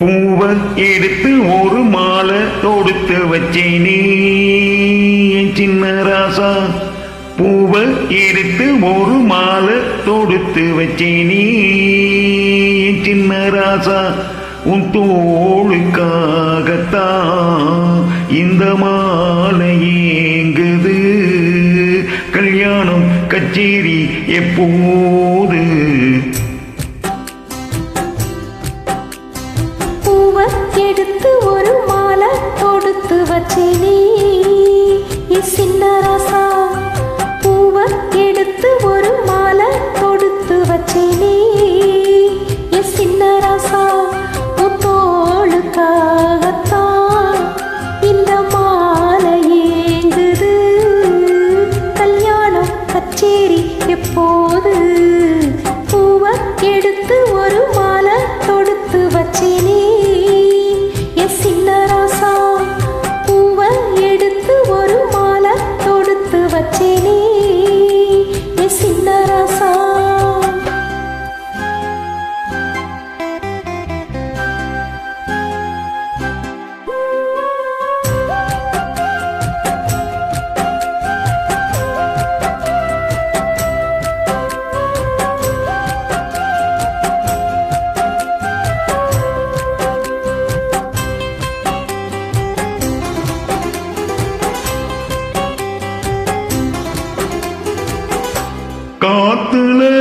பூவ எடுத்து ஒரு மாலை தொடுத்து வச்சேனே சின்ன ராசா. பூவ எடுத்து ஒரு மாலை தொடுத்து வச்சேனே சின்ன ராசா. உன் தோளுக்காகத்தான் இந்த மாலை ஏங்குது. கல்யாணம் கச்சேரி எப்போது எப்போது காத்துல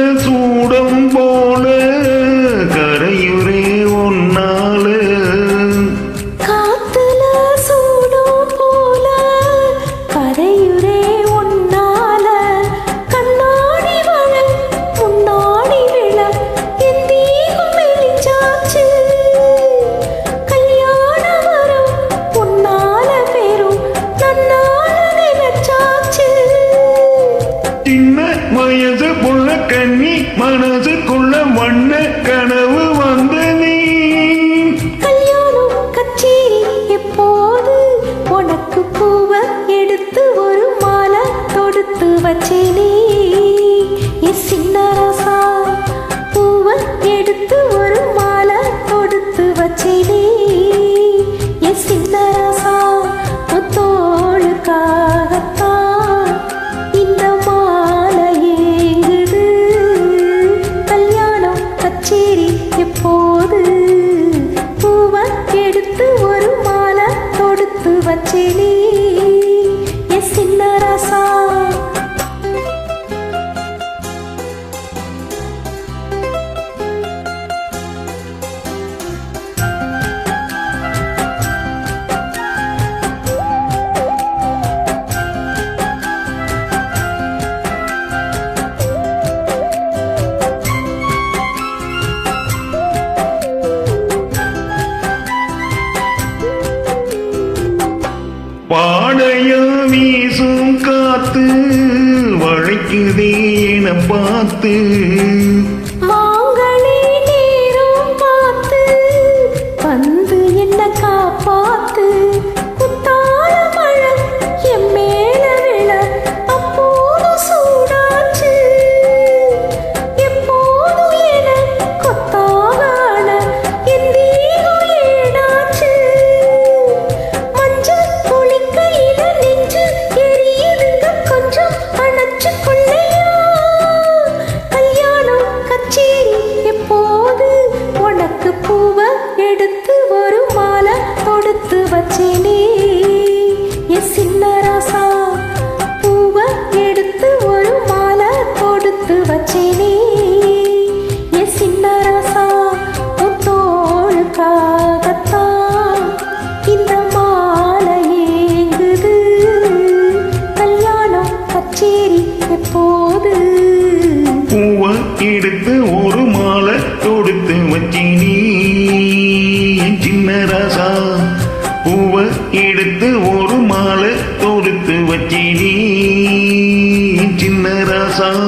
வச்சிலே பார்த்து வழைக்குதே என பார்த்து பற்றி நீ சின்ன ரசம்